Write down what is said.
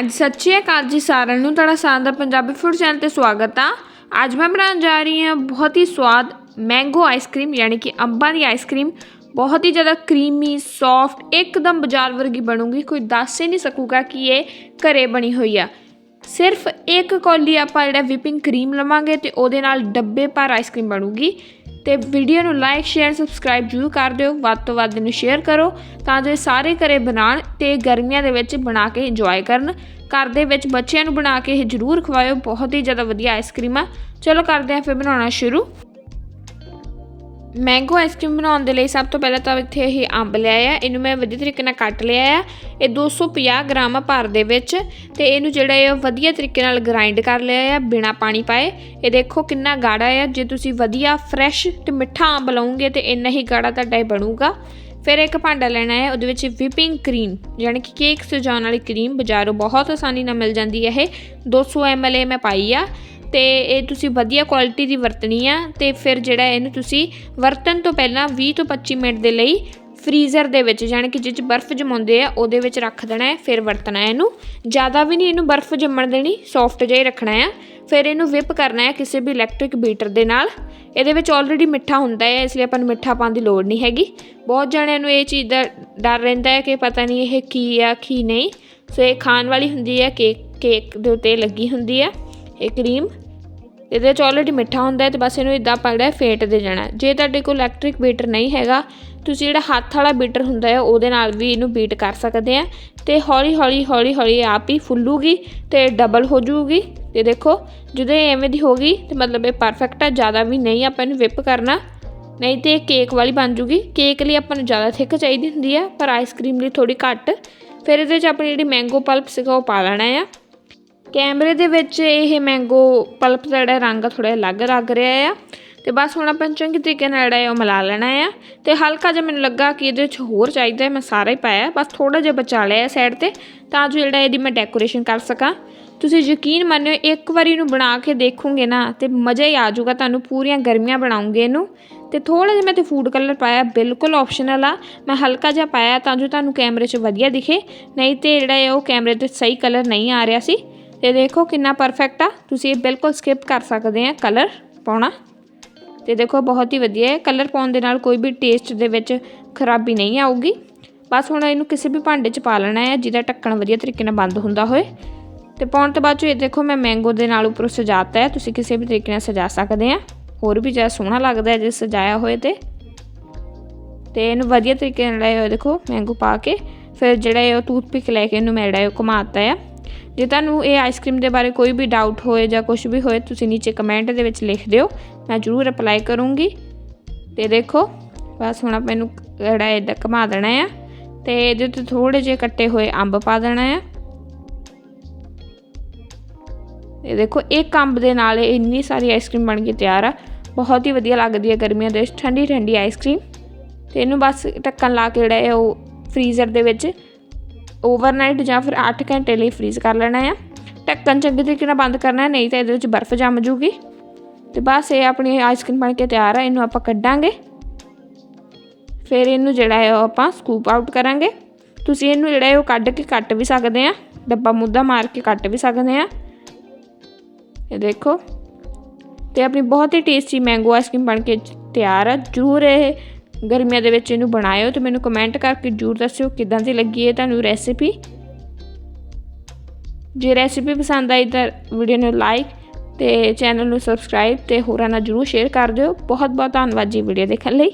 ਅੱਜ ਸਤਿ ਸ਼੍ਰੀ ਅਕਾਲ ਜੀ ਸਾਰਿਆਂ ਨੂੰ, ਤੁਹਾਡਾ ਸਾਰਿਆਂ ਦਾ ਪੰਜਾਬੀ ਫੂਡ ਚੈਨਲ ਤੇ ਸਵਾਗਤ ਆ। ਅੱਜ ਮੈਂ ਬਣਾਉਣ ਜਾ ਰਹੀ ਹਾਂ ਬਹੁਤ ਹੀ ਸਵਾਦ ਮੈਂਗੋ ਆਈਸਕ੍ਰੀਮ ਯਾਨੀ ਕਿ ਅੰਬਾਂ ਦੀ ਆਈਸਕ੍ਰੀਮ ਬਹੁਤ ਹੀ ਜ਼ਿਆਦਾ ਕਰੀਮੀ ਸੌਫਟ ਇੱਕਦਮ ਬਾਜ਼ਾਰ ਵਰਗੀ ਬਣੂਗੀ। ਕੋਈ ਦੱਸ ਹੀ ਨਹੀਂ ਸਕੂਗਾ ਕਿ ਇਹ ਘਰੇ ਬਣੀ ਹੋਈ ਆ। ਸਿਰਫ ਇੱਕ ਕੌਲੀ ਆਪਾਂ ਜਿਹੜਾ ਵਿਪਿੰਗ ਕਰੀਮ ਲਵਾਂਗੇ ਤੇ ਉਹਦੇ ਨਾਲ ਡੱਬੇ ਭਰ ਆਈਸਕ੍ਰੀਮ ਬਣੂਗੀ। ਤੇ ਵੀਡੀਓ ਨੂੰ ਲਾਈਕ, ਸ਼ੇਅਰ, ਸਬਸਕ੍ਰਾਈਬ ਜ਼ਰੂਰ ਕਰ ਦਿਓ। ਵੱਧ ਤੋਂ ਵੱਧ ਇਹਨੂੰ ਸ਼ੇਅਰ ਕਰੋ ਤਾਂ ਜੋ ਇਹ ਸਾਰੇ ਘਰੇ ਬਣਾਉਣ ਤੇ ਗਰਮੀਆਂ ਦੇ ਵਿੱਚ ਬਣਾ ਕੇ ਇੰਜੋਏ ਕਰਨ। ਘਰ ਦੇ ਵਿੱਚ ਬੱਚਿਆਂ ਨੂੰ ਬਣਾ ਕੇ ਇਹ ਜ਼ਰੂਰ ਖਵਾਇਓ। ਬਹੁਤ ਹੀ ਜ਼ਿਆਦਾ ਵਧੀਆ ਆਈਸਕ੍ਰੀਮ ਆ। ਚਲੋ ਕਰਦੇ ਹਾਂ ਫਿਰ ਬਣਾਉਣਾ ਸ਼ੁਰੂ। ਮੈਂਗੋ ਆਈਸਕ੍ਰੀਮ ਬਣਾਉਣ ਦੇ ਲਈ ਸਭ ਤੋਂ ਪਹਿਲਾਂ ਤਾਂ ਇੱਥੇ ਇਹ ਅੰਬ ਲਿਆ ਆ। ਇਹਨੂੰ ਮੈਂ ਵਧੀਆ ਤਰੀਕੇ ਨਾਲ ਕੱਟ ਲਿਆ ਆ। ਇਹ 250 ਗ੍ਰਾਮ ਆ ਭਾਰ ਦੇ ਵਿੱਚ ਤੇ ਇਹਨੂੰ ਜਿਹੜਾ ਹੈ ਵਧੀਆ ਤਰੀਕੇ ਨਾਲ ਗ੍ਰਾਈਂਡ ਕਰ ਲਿਆ ਆ ਬਿਨਾ ਪਾਣੀ ਪਾਏ। ਇਹ ਦੇਖੋ ਕਿੰਨਾ ਗਾੜਾ ਆ। ਜੇ ਤੁਸੀਂ ਵਧੀਆ ਫਰੈਸ਼ ਤੇ ਮਿੱਠਾ ਅੰਬ ਲਓਗੇ ਤੇ ਇੰਨਾ ਹੀ ਗਾੜਾ ਤੁਹਾਡਾ ਇਹ ਬਣੂਗਾ। ਫਿਰ ਇੱਕ ਭਾਂਡਾ ਲੈਣਾ ਹੈ ਉਹਦੇ ਵਿੱਚ ਵਿਪਿੰਗ ਕਰੀਮ ਯਾਨੀ ਕਿ ਕੇਕ ਸਜਾਉਣ ਵਾਲੀ ਕਰੀਮ ਬਾਜ਼ਾਰੋਂ ਬਹੁਤ ਆਸਾਨੀ ਨਾਲ ਮਿਲ ਜਾਂਦੀ ਹੈ ਇਹ। 200 ml ਇਹ ਮੈਂ ਪਾਈ ਆ। ਤੇ ਇਹ ਤੁਸੀਂ ਵਧੀਆ ਕੁਆਲਿਟੀ ਦੀ ਵਰਤਣੀ ਆ ਤੇ ਫਿਰ ਜਿਹੜਾ ਇਹਨੂੰ ਤੁਸੀਂ ਵਰਤਣ ਤੋਂ ਪਹਿਲਾਂ 20 ਤੋਂ 25 ਮਿੰਟ ਦੇ ਲਈ ਫਰੀਜ਼ਰ ਦੇ ਵਿੱਚ ਯਾਨੀ ਕਿ ਜਿਹ 'ਚ ਬਰਫ਼ ਜਮਾਉਂਦੇ ਆ, ਉਹਦੇ ਵਿੱਚ ਰੱਖ ਦੇਣਾ ਹੈ, ਫਿਰ ਵਰਤਣਾ ਹੈ ਇਹਨੂੰ। ਜ਼ਿਆਦਾ ਵੀ ਨਹੀਂ ਇਹਨੂੰ ਬਰਫ਼ ਜੰਮਣ ਦੇਣੀ ਸੌਫਟ ਜਿਹਾ ਹੀ ਰੱਖਣਾ ਹੈ ਫਿਰ ਇਹਨੂੰ ਵਿਪ ਕਰਨਾ ਹੈ ਕਿਸੇ ਵੀ ਇਲੈਕਟ੍ਰਿਕ ਬੀਟਰ ਦੇ ਨਾਲ। ਇਹਦੇ ਵਿੱਚ ਆਲਰੇਡੀ ਮਿੱਠਾ ਹੁੰਦਾ ਹੈ, ਇਸ ਲਈ ਆਪਾਂ ਨੂੰ ਮਿੱਠਾ ਪਾਉਣ ਦੀ ਲੋੜ ਨਹੀਂ ਹੈਗੀ। ਬਹੁਤ ਜਣਿਆਂ ਨੂੰ ਇਹ ਚੀਜ਼ ਦਾ ਡਰ ਰਹਿੰਦਾ ਹੈ ਕਿ ਪਤਾ ਨਹੀਂ ਇਹ ਕੀ ਆ, ਕੀ ਨਹੀਂ। ਸੋ ਇਹ ਖਾਣ ਵਾਲੀ ਹੁੰਦੀ ਹੈ, ਕੇਕ ਕੇਕ ਦੇ ਉੱਤੇ ਲੱਗੀ ਹੁੰਦੀ ਹੈ। ਇਹ ਕਰੀਮ, ਇਹਦੇ 'ਚ ਆਲਰੇਡੀ ਮਿੱਠਾ ਹੁੰਦਾ ਹੈ ਤੇ ਬਸ ਇਹਨੂੰ ਇਦਾਂ ਪਕੜਿਆ, ਫੇਟ ਦੇ ਜਾਣਾ ਜੇ ਤੁਹਾਡੇ ਕੋਲ ਇਲੈਕਟ੍ਰਿਕ ਬੀਟਰ ਨਹੀਂ ਹੈਗਾ, ਤੁਸੀਂ ਜਿਹੜਾ ਹੱਥ ਵਾਲਾ ਬੀਟਰ ਹੁੰਦਾ ਹੈ, ਉਹਦੇ ਨਾਲ ਵੀ ਇਹਨੂੰ ਬੀਟ ਕਰ ਸਕਦੇ ਆ ਤੇ ਹੌਲੀ ਹੌਲੀ ਹੌਲੀ ਹੌਲੀ ਆਪ ਹੀ ਫੁੱਲੂਗੀ ਤੇ ਡਬਲ ਹੋ ਜਾਊਗੀ। ਤੇ ਦੇਖੋ, ਜਦੋਂ ਇਹ ਐਵੇਂ ਦੀ ਹੋ ਗਈ, ਤੇ ਮਤਲਬ ਇਹ ਪਰਫੈਕਟ ਆ, ਜ਼ਿਆਦਾ ਵੀ ਨਹੀਂ ਆਪਾਂ ਇਹਨੂੰ ਵਿਪ ਕਰਨਾ। ਨਹੀਂ ਤੇ ਇਹ ਕੇਕ ਵਾਲੀ ਬਣ ਜੂਗੀ। ਕੇਕ ਲਈ ਆਪਾਂ ਨੂੰ ਜ਼ਿਆਦਾ ਥਿਕ ਚਾਹੀਦੀ ਹੁੰਦੀ ਆ, ਪਰ ਆਈਸਕ੍ਰੀਮ ਲਈ ਥੋੜੀ ਘੱਟ। ਫਿਰ ਇਹਦੇ ਵਿੱਚ ਆਪਣੀ ਜਿਹੜੀ ਮੈਂਗੋ ਪਲਪ ਸੀਗਾ, ਉਹ ਪਾ ਲੈਣਾ ਆ। ਕੈਮਰੇ ਦੇ ਵਿੱਚ ਇਹ ਮੈਂਗੋ ਪਲਪ ਦਾ ਜਿਹੜਾ ਰੰਗ ਥੋੜਾ ਅਲੱਗ ਲੱਗ ਰਿਹਾ ਆ। ਤੇ ਬਸ ਹੁਣ ਆਪਾਂ ਚੰਗੇ ਤਰੀਕੇ ਨਾਲ ਜਿਹੜਾ ਹੈ ਉਹ ਮਿਲਾ ਲੈਣਾ ਆ। ਤੇ ਹਲਕਾ ਜਿਹਾ ਮੈਨੂੰ ਲੱਗਾ ਕਿ ਇਹਦੇ ਵਿੱਚ ਹੋਰ ਚਾਹੀਦਾ ਮੈਂ ਸਾਰਾ ਹੀ ਪਾਇਆ। ਬਸ ਥੋੜਾ ਜਿਹਾ ਬਚਾ ਲਿਆ ਸਾਈਡ ਤੇ, ਤਾਂ ਜੋ ਜਿਹੜਾ ਇਹਦੀ ਮੈਂ ਡੈਕੋਰੇਸ਼ਨ ਕਰ ਸਕਾਂ। ਤੁਸੀਂ ਯਕੀਨ ਮੰਨਿਓ, ਇੱਕ ਵਾਰੀ ਇਹਨੂੰ ਬਣਾ ਕੇ ਦੇਖੋਗੇ ਨਾ, ਤੇ ਮਜ਼ਾ ਹੀ ਆ ਜਾਊਗਾ। ਤੁਹਾਨੂੰ ਪੂਰੀਆਂ ਗਰਮੀਆਂ ਬਣਾਉਂਗੇ ਇਹਨੂੰ। ਤੇ ਥੋੜਾ ਜਿਹਾ ਮੈਂ ਤੇ ਫੂਡ ਕਲਰ ਪਾਇਆ, ਬਿਲਕੁਲ ਆਪਸ਼ਨਲ ਆ। ਮੈਂ ਹਲਕਾ ਜਿਹਾ ਪਾਇਆ ਤਾਂ ਜੋ ਤੁਹਾਨੂੰ ਕੈਮਰੇ 'ਚ ਵਧੀਆ ਦਿਖੇ। ਨਹੀਂ ਤੇ ਜਿਹੜਾ ਹੈ ਉਹ ਕੈਮਰੇ ਤੇ ਸਹੀ ਕਲਰ ਨਹੀਂ ਆ ਰਿਹਾ ਸੀ। ਤੇ ਦੇਖੋ ਕਿੰਨਾ ਪਰਫੈਕਟ ਆ। ਤੁਸੀਂ ਇਹ ਬਿਲਕੁਲ ਸਕਿਪ ਕਰ ਸਕਦੇ ਆ ਕਲਰ ਪਾਉਣਾ। ਤੇ ਦੇਖੋ ਬਹੁਤ ਹੀ ਵਧੀਆ ਹੈ। ਕਲਰ ਪਾਉਣ ਦੇ ਨਾਲ ਕੋਈ ਵੀ ਟੇਸਟ ਦੇ ਵਿੱਚ ਖਰਾਬੀ ਨਹੀਂ ਆਊਗੀ। ਬਸ ਹੁਣ ਇਹਨੂੰ ਕਿਸੇ ਵੀ ਭਾਂਡੇ 'ਚ ਪਾ ਲੈਣਾ ਹੈ, ਜਿਹਦਾ ਢੱਕਣ ਵਧੀਆ ਤਰੀਕੇ ਨਾਲ ਬੰਦ ਹੁੰਦਾ ਹੋਏ। ਤੇ ਪਾਉਣ ਤੋਂ ਬਾਅਦ 'ਚ ਇਹ ਦੇਖੋ ਮੈਂ ਮੈਂਗੋ ਦੇ ਨਾਲ ਉੱਪਰੋਂ ਸਜਾਤਾ ਹੈ। ਤੁਸੀਂ ਕਿਸੇ ਵੀ ਤਰੀਕੇ ਨਾਲ ਸਜਾ ਸਕਦੇ ਆ। ਹੋਰ ਵੀ ਜ਼ਿਆਦਾ ਸੋਹਣਾ ਲੱਗਦਾ ਹੈ ਜੇ ਸਜਾਇਆ ਹੋਏ ਤੇ। ਤੇ ਇਹਨੂੰ ਵਧੀਆ ਤਰੀਕੇ ਨਾਲ ਇਹ ਦੇਖੋ ਮੈਂਗੋ ਪਾ ਕੇ, ਫਿਰ ਜਿਹੜਾ ਇਹ ਟੂਥਪਿਕ ਲੈ ਕੇ ਇਹਨੂੰ ਮੈਂ ਜਿਹੜਾ ਇਹ ਘੁਮਾਤਾ ਆ। ਜੇ ਤੁਹਾਨੂੰ ਇਹ ਆਈਸਕ੍ਰੀਮ ਦੇ ਬਾਰੇ ਕੋਈ ਵੀ ਡਾਊਟ ਹੋਏ ਜਾਂ ਕੁਝ ਵੀ ਹੋਏ, ਤੁਸੀਂ ਨੀਚੇ ਕਮੈਂਟ ਦੇ ਵਿੱਚ ਲਿਖ ਦਿਓ। ਮੈਂ ਜ਼ਰੂਰ ਰਿਪਲਾਈ ਕਰੂੰਗੀ। ਤੇ ਦੇਖੋ, ਬਸ ਹੁਣ ਆਪਾਂ ਇਹਨੂੰ ਜਿਹੜਾ ਇਦਾਂ ਘੁਮਾ ਦੇਣਾ ਆ। ਤੇ ਇਹਦੇ ਤੇ ਥੋੜੇ ਜਿਹੇ ਕੱਟੇ ਹੋਏ ਅੰਬ ਪਾ ਦੇਣਾ ਆ। ਇਹ ਦੇਖੋ, ਇੱਕ ਅੰਬ ਦੇ ਨਾਲ ਇੰਨੀ ਸਾਰੀ ਆਈਸਕ੍ਰੀਮ ਬਣ ਕੇ ਤਿਆਰ ਆ। ਬਹੁਤ ਹੀ ਵਧੀਆ ਲੱਗਦੀ ਹੈ ਗਰਮੀਆਂ ਦੇ ਵਿੱਚ ਠੰਡੀ ਠੰਡੀ ਆਈਸਕ੍ਰੀਮ ਤੇ ਇਹਨੂੰ ਬਸ ਢੱਕਣ ਲਾ ਕੇ ਜਿਹੜਾ ਹੈ ਉਹ ਫਰੀਜ਼ਰ ਦੇ ਵਿੱਚ ਓਵਰਨਾਈਟ ਜਾਂ ਫਿਰ 8 ਘੰਟੇ ਲਈ ਫਰੀਜ਼ ਕਰ ਲੈਣਾ ਆ। ਢੱਕਣ ਚੰਗੇ ਤਰੀਕੇ ਨਾਲ ਬੰਦ ਕਰਨਾ, ਨਹੀਂ ਤਾਂ ਇਹਦੇ ਵਿੱਚ ਬਰਫ਼ ਜੰਮ ਜੂਗੀ। ਤੇ ਬਸ ਇਹ ਆਪਣੀ ਆਈਸਕ੍ਰੀਮ ਬਣ ਕੇ ਤਿਆਰ ਆ, ਇਹਨੂੰ ਆਪਾਂ ਕੱਢਾਂਗੇ। ਫਿਰ ਇਹਨੂੰ ਜਿਹੜਾ ਹੈ ਉਹ ਆਪਾਂ ਸਕੂਪ ਆਊਟ ਕਰਾਂਗੇ। ਤੁਸੀਂ ਇਹਨੂੰ ਜਿਹੜਾ ਹੈ ਉਹ ਕੱਢ ਕੇ ਕੱਟ ਵੀ ਸਕਦੇ ਆ, ਡੱਬਾ ਮੁੱਦਾ ਮਾਰ ਕੇ ਕੱਟ ਵੀ ਸਕਦੇ ਆ। ਇਹ ਦੇਖੋ। ਤੇ ਆਪਣੀ ਬਹੁਤ ਹੀ ਟੇਸਟੀ ਮੈਂਗੋ ਆਈਸਕ੍ਰੀਮ ਬਣ ਕੇ ਤਿਆਰ ਆ, ਜਰੂਰ ਇਹ ਗਰਮੀਆਂ ਦੇ ਵਿੱਚ ਇਹਨੂੰ ਬਣਾਇਓ ਤੇ ਮੈਨੂੰ ਕਮੈਂਟ ਕਰਕੇ ਜਰੂਰ ਦੱਸਿਓ ਕਿਦਾਂ ਦੀ ਲੱਗੀ ਹੈ ਤੁਹਾਨੂੰ ਰੈਸਿਪੀ ਜੇ ਰੈਸਿਪੀ ਪਸੰਦ ਆਈ ਤਾਂ ਵੀਡੀਓ ਨੂੰ ਲਾਈਕ ਤੇ ਚੈਨਲ ਨੂੰ ਸਬਸਕ੍ਰਾਈਬ ਤੇ ਹੋਰਾਂ ਨਾਲ ਜਰੂਰ ਸ਼ੇਅਰ ਕਰ ਦਿਓ। ਬਹੁਤ ਬਹੁਤ ਧੰਨਵਾਦ ਜੀ ਵੀਡੀਓ ਦੇਖਣ ਲਈ।